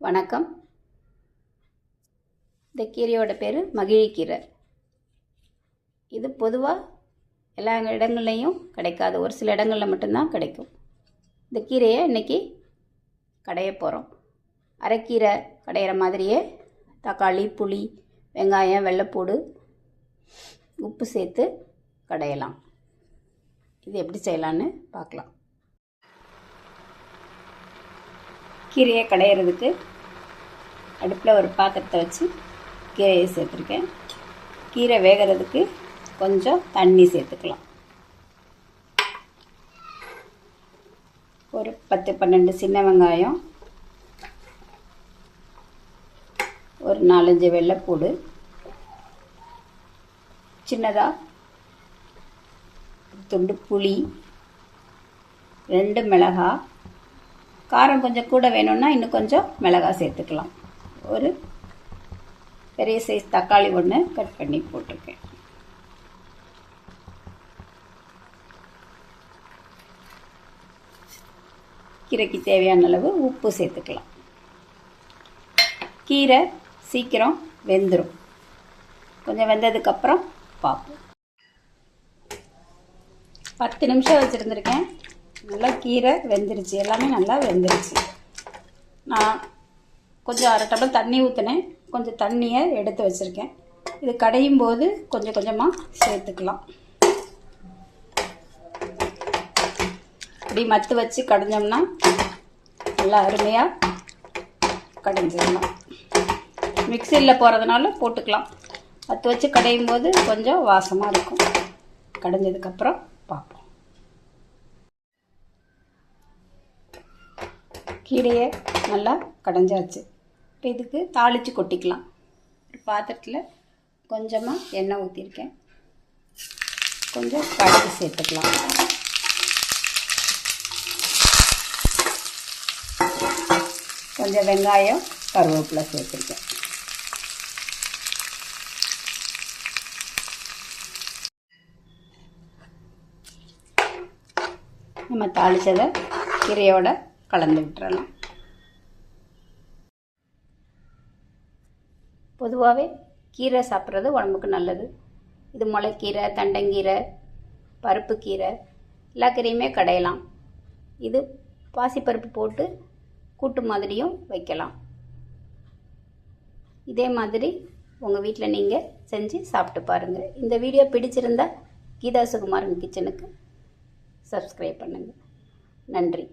வணக்கம். இந்த கீரையோட பேர் மகிழிக்கீரை. இது பொதுவாக எல்லா இடங்கள்லையும் கிடைக்காது. ஒரு சில இடங்களில் மட்டும்தான் கிடைக்கும். இந்த கீரையை இன்றைக்கி கடைய போகிறோம் அரைக்கீரை கடையிற மாதிரியே தக்காளி புளி வெங்காயம் வெள்ளைப்பூடு உப்பு சேர்த்து கடையலாம். இது எப்படி செய்யலான்னு பார்க்கலாம் கீரையை கடையிறதுக்கு அடுப்பில் ஒரு பாத்திரத்தை வச்சு கீரையை சேர்த்துருக்கேன். கீரை வேகிறதுக்கு கொஞ்சம் தண்ணி சேர்த்துக்கலாம். ஒரு பத்து பன்னெண்டு சின்ன வெங்காயம் ஒரு நாலஞ்சு வெள்ளைப்பூடு சின்னதாக துண்டு புளி ரெண்டு மிளகாய் காரம் கொஞ்சம் கூட வேணும்னா இன்னும் கொஞ்சம் மிளகாய் சேர்த்துக்கலாம். ஒரு பெரிய சைஸ் தக்காளி ஒன்று கட் பண்ணி போட்டிருக்கேன். கீரைக்கு தேவையான அளவு உப்பு சேர்த்துக்கலாம். கீரை சீக்கிரம் வெந்துடும் கொஞ்சம் வெந்ததுக்கப்புறம் பார்ப்போம் பத்து நிமிஷம் வச்சுருந்துருக்கேன். நல்லா கீரை வெந்துருச்சு. எல்லாமே நல்லா வெந்துருச்சு. நான் கொஞ்சம் அரை டபுள் தண்ணி ஊற்றினேன் கொஞ்சம் தண்ணியை எடுத்து வச்சுருக்கேன். இது கடையும் போது கொஞ்சம் கொஞ்சமாக சேர்த்துக்கலாம். இப்படி மத்து வச்சு கடைஞ்சோம்னா நல்லா அருமையாக கடைஞ்சிடலாம். மிக்சியில் போகிறதுனால போட்டுக்கலாம். மத்து வச்சு கடையும் போது கொஞ்சம் வாசமாக இருக்கும். கடைஞ்சதுக்கப்புறம் பார்ப்போம். கீரையை நல்லா கடைஞ்சாச்சு. இப்போ இதுக்கு தாளித்து கொட்டிக்கலாம். ஒரு பாத்திரத்தில் கொஞ்சமாக எண்ணெய் ஊற்றிருக்கேன் கொஞ்சம் கடுகு சேர்த்துக்கலாம். கொஞ்சம் வெங்காயம் கருவேப்பிலை சேர்த்துருக்கேன். நம்ம தாளித்ததை கீரையோட கலந்து விட்டுறலாம். பொதுவாகவே கீரை சாப்பிட்றது உடம்புக்கு நல்லது. இது முளைக்கீரை தண்டங்கீரை பருப்பு கீரை எல்லா கீரையுமே கடையலாம். இது பாசிப்பருப்பு போட்டு கூட்டு மாதிரியும் வைக்கலாம். இதே மாதிரி உங்கள் வீட்டில் நீங்கள் செஞ்சு சாப்பிட்டு பாருங்கள் இந்த வீடியோ பிடிச்சிருந்தா கீதா சுகுமாரன் கிச்சனுக்கு சப்ஸ்கிரைப் பண்ணுங்கள் நன்றி.